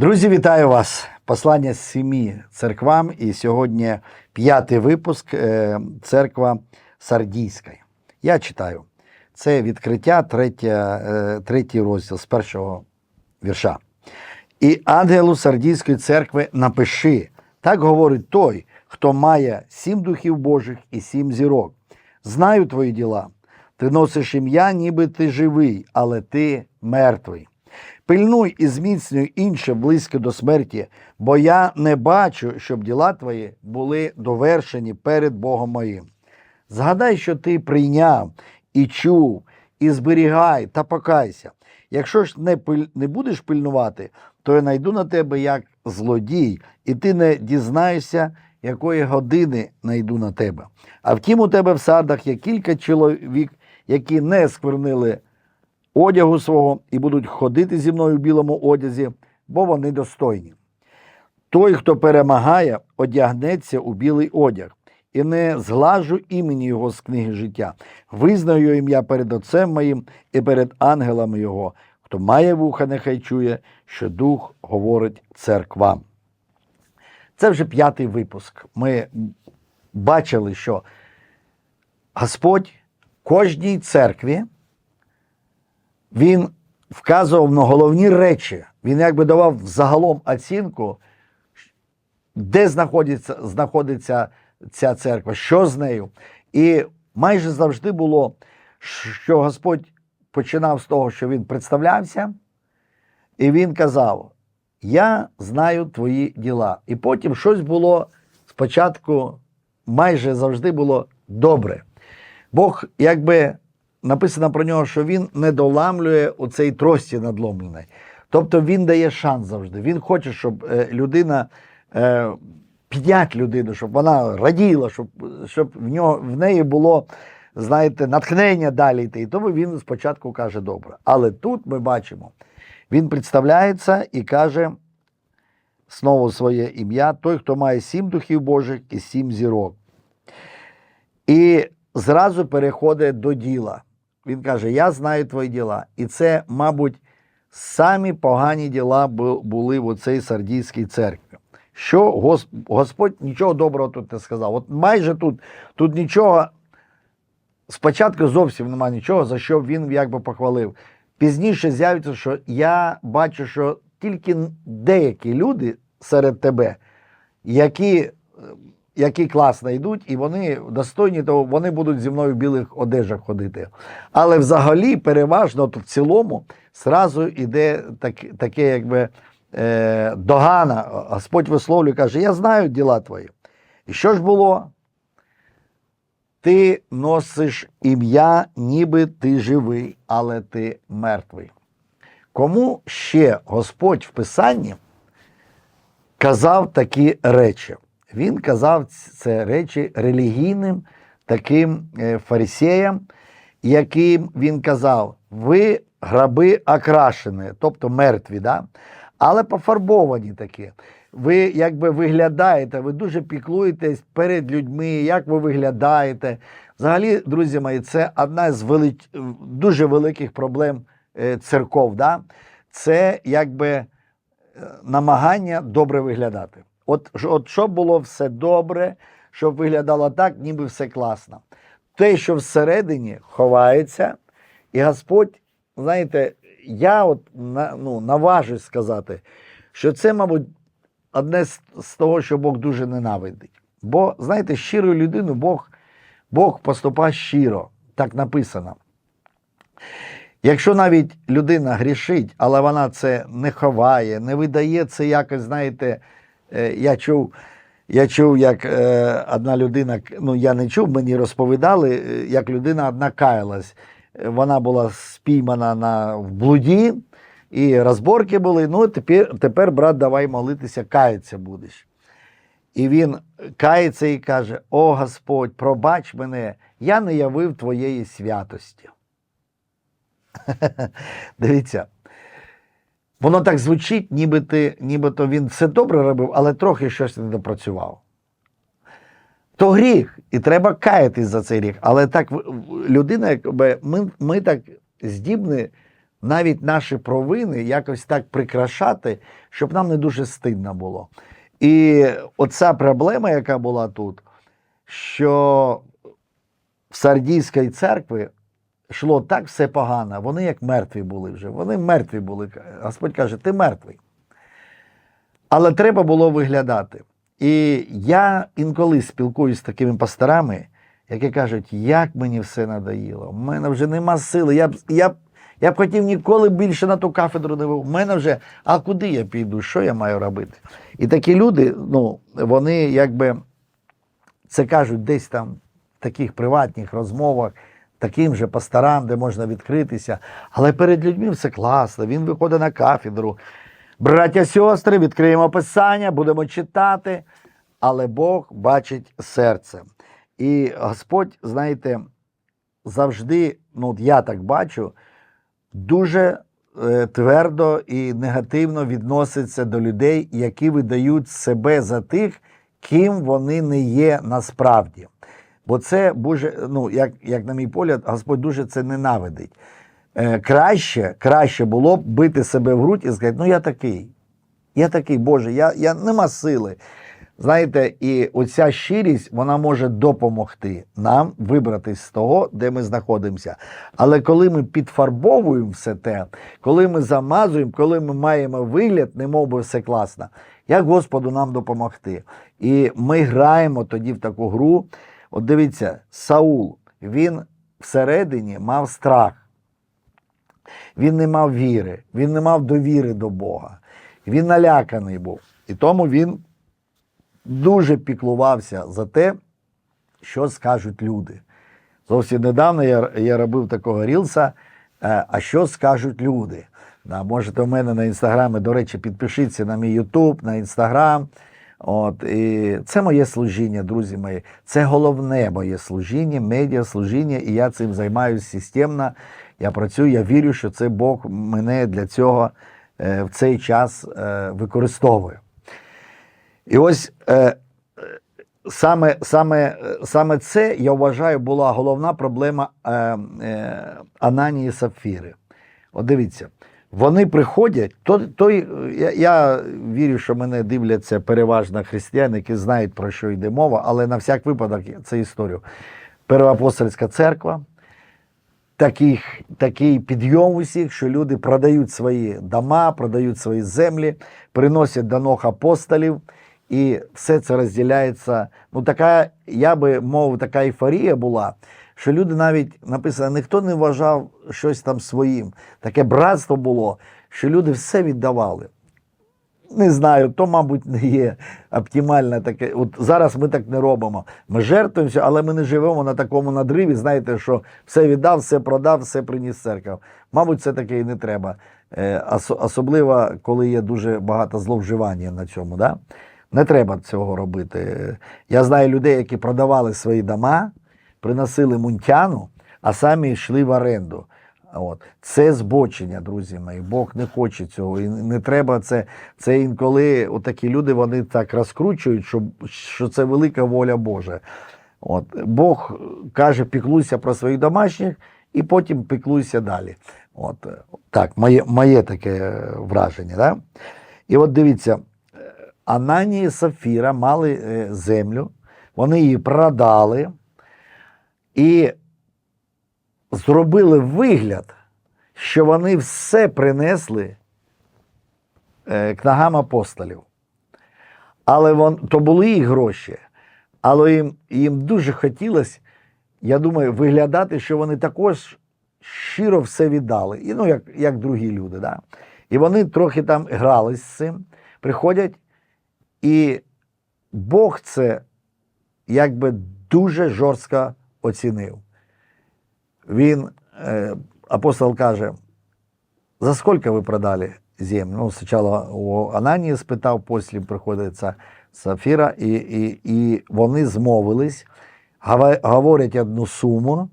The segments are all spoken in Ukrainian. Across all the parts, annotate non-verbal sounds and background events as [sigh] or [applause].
Друзі, вітаю вас! Послання з сім'ї церквам. І сьогодні п'ятий випуск е, церква Сардійська. Я читаю. Це відкриття, третя, е, третій розділ з першого вірша. І ангелу Сардійської церкви напиши: так говорить той, хто має сім духів Божих і сім зірок. Знаю твої діла. Ти носиш ім'я, ніби ти живий, але ти мертвий. Пильнуй і зміцнюй інше близько до смерті, бо я не бачу, щоб діла твої були довершені перед Богом моїм. Згадай, що ти прийняв і чув, і зберігай та покайся. Якщо ж не, пиль... не будеш пильнувати, то я найду на тебе як злодій, і ти не дізнаєшся, якої години найду на тебе. А втім, у тебе в садах є кілька чоловік, які не сквернили одягу свого і будуть ходити зі мною в білому одязі, бо вони достойні. Той, хто перемагає, одягнеться у білий одяг, і не зглажу імені його з книги життя. Визнаю ім'я перед Отцем моїм і перед ангелами його. Хто має вуха, нехай чує, що Дух говорить церквам. Це вже п'ятий випуск. Ми бачили, що Господь кожній церкві він вказував на головні речі. Він якби давав загалом оцінку, де знаходиться, знаходиться ця церква, що з нею. І майже завжди було, що Господь починав з того, що він представлявся, і він казав: Я знаю твої діла. І потім щось було спочатку, майже завжди було добре. Бог, якби написано про нього, що він не доламлює у цей трості надломлений. Тобто він дає шанс завжди. Він хоче, щоб е, людина е, підняти людину, щоб вона раділа, щоб, щоб в, нього, в неї було, знаєте, натхнення далі йти. І тому він спочатку каже добре. Але тут ми бачимо, він представляється і каже знову своє ім'я, той, хто має сім духів Божих і сім зірок. І зразу переходить до діла. Він каже: Я знаю твої діла. І це, мабуть, самі погані діла були в оцій сардійській церкві. Що Господь нічого доброго тут не сказав. От майже тут, тут нічого, спочатку зовсім немає нічого, за що він якби похвалив. Пізніше з'явиться, що я бачу, що тільки деякі люди серед тебе, які які класно йдуть, і вони достойні, то вони будуть зі мною в білих одежах ходити. Але взагалі, переважно, в цілому, зразу йде так, таке, якби е, догана. Господь висловлює, каже: Я знаю діла твої. І що ж було? Ти носиш ім'я, ніби ти живий, але ти мертвий. Кому ще Господь в Писанні казав такі речі? Він казав це речі релігійним таким е, фарисеям, яким він казав: ви граби окрашені, тобто мертві, да? але пофарбовані такі. Ви якби виглядаєте, ви дуже піклуєтесь перед людьми, як ви виглядаєте. Взагалі, друзі мої, це одна з велич... дуже великих проблем е, церков. Да? Це якби е, намагання добре виглядати. От, от щоб було все добре, щоб виглядало так, ніби все класно. Те, що всередині ховається, і Господь, знаєте, я от ну, наважусь сказати, що це, мабуть, одне з, того, що Бог дуже ненавидить. Бо, знаєте, щиру людину Бог, Бог поступає щиро, так написано. Якщо навіть людина грішить, але вона це не ховає, не видає це якось, знаєте, я чув, я чув, як е, одна людина, ну я не чув, мені розповідали, е, як людина одна каялась. Вона була спіймана на в блуді, і розборки були. Ну, тепер, тепер, брат, давай молитися, каятися будеш. І він кається і каже: О Господь, пробач мене, я не явив твоєї святості. [laughs] Дивіться. Воно так звучить, ніби ти, нібито він все добре робив, але трохи щось не допрацював. То гріх, і треба каятись за цей гріх. Але так людина, якби ми ми так здібні навіть наші провини якось так прикрашати, щоб нам не дуже стидно було. І оця проблема, яка була тут, що в Сардійській церкві йшло так все погано, вони як мертві були вже. Вони мертві були. Господь каже, ти мертвий. Але треба було виглядати. І я інколи спілкуюсь з такими пасторами, які кажуть, як мені все надоїло, у мене вже нема сили. Я б, я, я б хотів ніколи більше на ту кафедру не вив. У мене вже, а куди я піду? Що я маю робити? І такі люди, ну, вони якби це кажуть десь там в таких приватних розмовах, таким же пасторам, де можна відкритися. Але перед людьми все класно. Він виходить на кафедру. Браття, сестри, відкриємо писання, будемо читати. Але Бог бачить серце. І Господь, знаєте, завжди, ну от я так бачу, дуже е, твердо і негативно відноситься до людей, які видають себе за тих, ким вони не є насправді. Бо це дуже, ну, як, як на мій погляд, Господь дуже це ненавидить. Е, краще, краще було б бити себе в грудь і сказати, ну я такий. Я такий, Боже, я, я нема сили. Знаєте, і оця щирість вона може допомогти нам вибратись з того, де ми знаходимося. Але коли ми підфарбовуємо все те, коли ми замазуємо, коли ми маємо вигляд, не би все класно, як Господу нам допомогти? І ми граємо тоді в таку гру. От дивіться, Саул, він всередині мав страх. Він не мав віри, він не мав довіри до Бога. Він наляканий був. І тому він дуже піклувався за те, що скажуть люди. Зовсім недавно я, я робив такого рілса, е, а що скажуть люди. Можете в мене на інстаграмі, до речі, підпишіться на мій Ютуб, на інстаграм. От, і це моє служіння, друзі мої. Це головне моє служіння, медіаслужіння, і я цим займаюся системно. Я працюю, я вірю, що це Бог мене для цього е, в цей час е, використовує. І ось е, саме, саме, саме це, я вважаю, була головна проблема Ананії Сапфіри. От дивіться, вони приходять, то, той, я, я вірю, що мене дивляться переважно християни, які знають, про що йде мова, але на всяк випадок це історію. Первоапостольська церква, такий, такий підйом усіх, що люди продають свої дома, продають свої землі, приносять до ног апостолів, і все це розділяється. Ну, така, я би мов, така ейфорія була, що люди навіть написано, ніхто не вважав щось там своїм. Таке братство було, що люди все віддавали. Не знаю, то, мабуть, не є оптимальне таке. От зараз ми так не робимо. Ми жертвуємося, але ми не живемо на такому надриві. Знаєте, що все віддав, все продав, все приніс в. Мабуть, це таке і не треба. Е, ос- Особливо, коли є дуже багато зловживання на цьому. Да? Не треба цього робити. Я знаю людей, які продавали свої дома, приносили мунтяну, а самі йшли в оренду. От. Це збочення, друзі мої. Бог не хоче цього. І не треба це. Це інколи такі люди вони так розкручують, що, що це велика воля Божа. От. Бог каже, піклуйся про своїх домашніх і потім піклуйся далі. От. Так, моє, моє таке враження. Да? І от дивіться, Ананія і Сафіра мали е, землю, вони її продали і зробили вигляд, що вони все принесли е, к ногам апостолів. Але вон, то були їх гроші, але їм, їм дуже хотілося, я думаю, виглядати, що вони також щиро все віддали. І, ну, як, як другі люди. Да? І вони трохи там грались з цим, приходять, і Бог це якби дуже жорстко оцінив. Він, е, апостол каже, за скільки ви продали землю? Ну, спочатку у Ананії спитав, потім приходиться Сафіра, і, і, і вони змовились, говорять одну суму,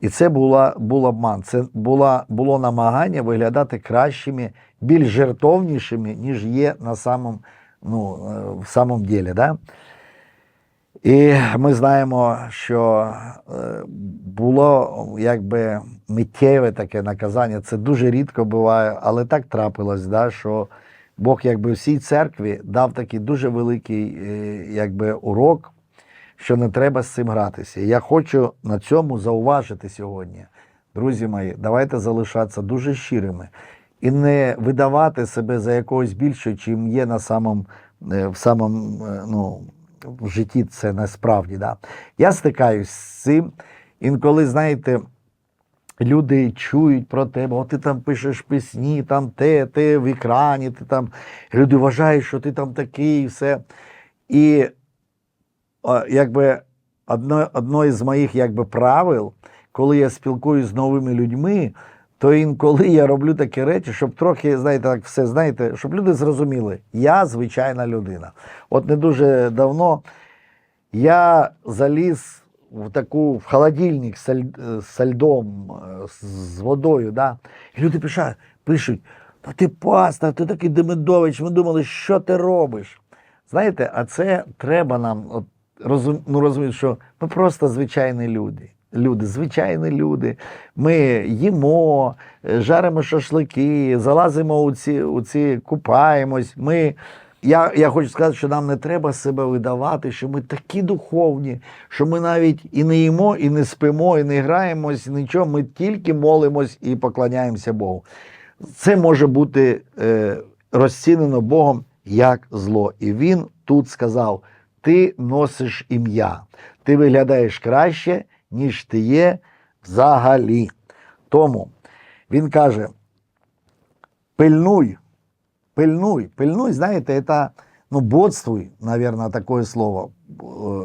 і це була, був обман. Це була, було намагання виглядати кращими, більш жертовнішими, ніж є на самом, ну, е, в самом ділі. Да? І ми знаємо, що е, було якби миттєве таке наказання. Це дуже рідко буває, але так трапилось, да, що Бог якби всій церкві дав такий дуже великий е, якби, урок, що не треба з цим гратися. Я хочу на цьому зауважити сьогодні. Друзі мої, давайте залишатися дуже щирими і не видавати себе за якогось більше, чим є на самом, е, в самому ну, в житті це насправді. Да. Я стикаюсь з цим. Інколи, знаєте, люди чують про тебе, о, ти там пишеш пісні, там те, те в екрані, ти там. Люди вважають, що ти там такий, і все. І о, якби одно, одно із моїх якби, правил, коли я спілкуюся з новими людьми, то інколи я роблю такі речі, щоб трохи, знаєте, так все знаєте, щоб люди зрозуміли, я звичайна людина. От не дуже давно я заліз в таку в холодильник з аль- з льдом, з водою, да? і люди пишуть, пишуть, та ти пастор, ти такий Демидович, ми думали, що ти робиш. Знаєте, а це треба нам от, розум, ну, розуміти, що ми просто звичайні люди. Люди, звичайні люди. Ми їмо, жаримо шашлики, залазимо у ці, у ці купаємось. Ми, я, я хочу сказати, що нам не треба себе видавати, що ми такі духовні, що ми навіть і не їмо, і не спимо, і не граємось, і нічого. Ми тільки молимось і поклоняємося Богу. Це може бути е, розцінено Богом як зло. І він тут сказав: ти носиш ім'я, ти виглядаєш краще, ніж ти є взагалі. Тому він каже: пильнуй, пильнуй, пильнуй, знаєте, це ну, бодствуй, наверное, таке слово е,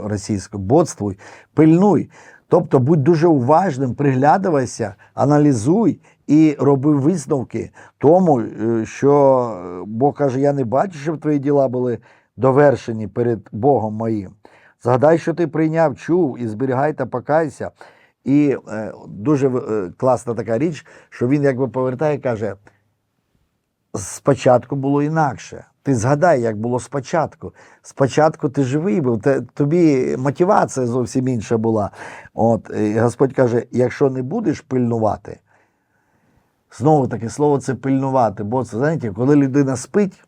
російське, бодствуй, пильнуй. Тобто будь дуже уважним, приглядавайся, аналізуй і роби висновки тому, е, що Бог каже: я не бачу, щоб твої діла були довершені перед Богом моїм. Згадай, що ти прийняв, чув і зберігай та покайся. І е, дуже е, класна така річ, що він якби повертає і каже: спочатку було інакше. Ти згадай, як було спочатку. Спочатку ти живий був, те- тобі мотивація зовсім інша була. От, і Господь каже: якщо не будеш пильнувати, знову таке слово це пильнувати. Бо це знаєте, коли людина спить,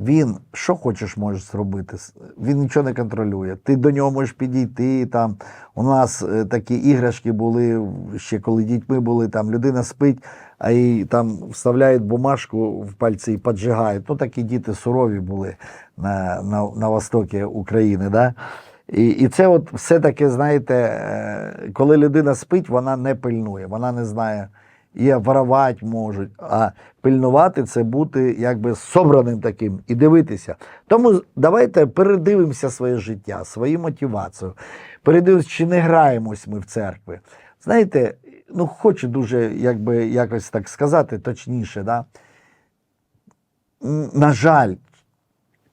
він що хочеш можеш зробити. Він нічого не контролює. Ти до нього можеш підійти. Там у нас е, такі іграшки були ще коли дітьми були. Там людина спить, а їй там вставляють бумажку в пальці і поджигають. Ну такі діти сурові були на, на, на востокі України. Да? І, і це от все таки, знаєте, е, коли людина спить, вона не пильнує, вона не знає. І воровати можуть, а пильнувати це бути якби собраним таким і дивитися. Тому давайте передивимося своє життя, свою мотивацію. Передивимося, чи не граємось ми в церкві. Знаєте, ну хочу дуже якби якось так сказати точніше. Да? На жаль,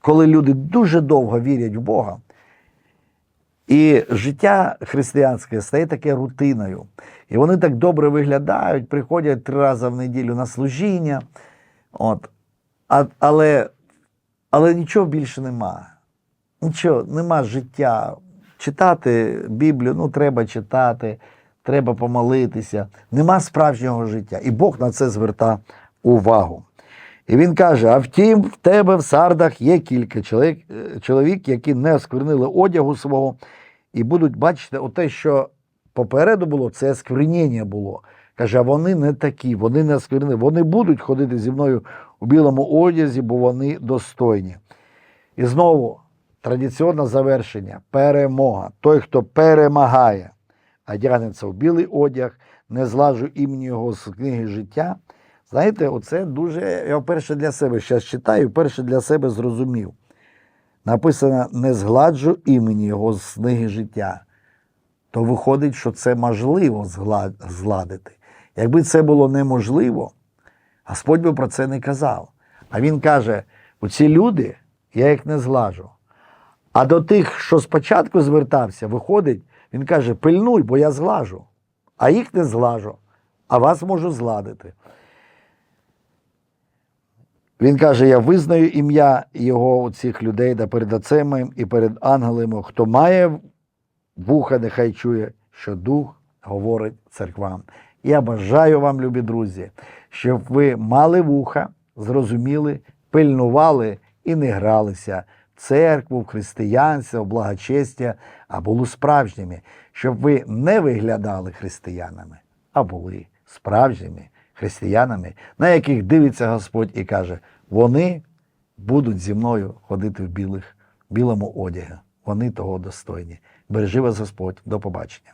коли люди дуже довго вірять в Бога, і життя християнське стає таке рутиною. І вони так добре виглядають, приходять три рази в неділю на служіння. От. А, але, але нічого більше нема. Нічого, нема життя. Читати Біблію, ну треба читати, треба помолитися. Нема справжнього життя. І Бог на це звертає увагу. І він каже: а втім, в тебе в сардах є кілька чоловік, е, чоловік які не осквернили одягу свого, і будуть бачити, оте, що попереду було, це осквернення було. Каже, вони не такі, вони не осквернили. Вони будуть ходити зі мною у білому одязі, бо вони достойні. І знову традиційне завершення перемога. Той, хто перемагає, одягнеться в білий одяг, не злажу імені його з книги життя. Знаєте, оце дуже. Я вперше для себе зараз читаю, вперше для себе зрозумів. Написано: не згладжу імені його з книги життя. То виходить, що це можливо згладити. Якби це було неможливо, Господь би про це не казав. А він каже: оці люди, я їх не зглажу. А до тих, що спочатку звертався, виходить, він каже: пильнуй, бо я зглажу, а їх не зглажу, а вас можу згладити. Він каже: Я визнаю ім'я його цих людей да перед отцем і перед ангелами. Хто має вуха, нехай чує, що дух говорить церквам. Я бажаю вам, любі друзі, щоб ви мали вуха, зрозуміли, пильнували і не гралися в церкву, в християнство, в благочестя, а були справжніми, щоб ви не виглядали християнами, а були справжніми християнами, на яких дивиться Господь і каже: вони будуть зі мною ходити в білих, білому одягу. Вони того достойні. Бережи вас Господь. До побачення.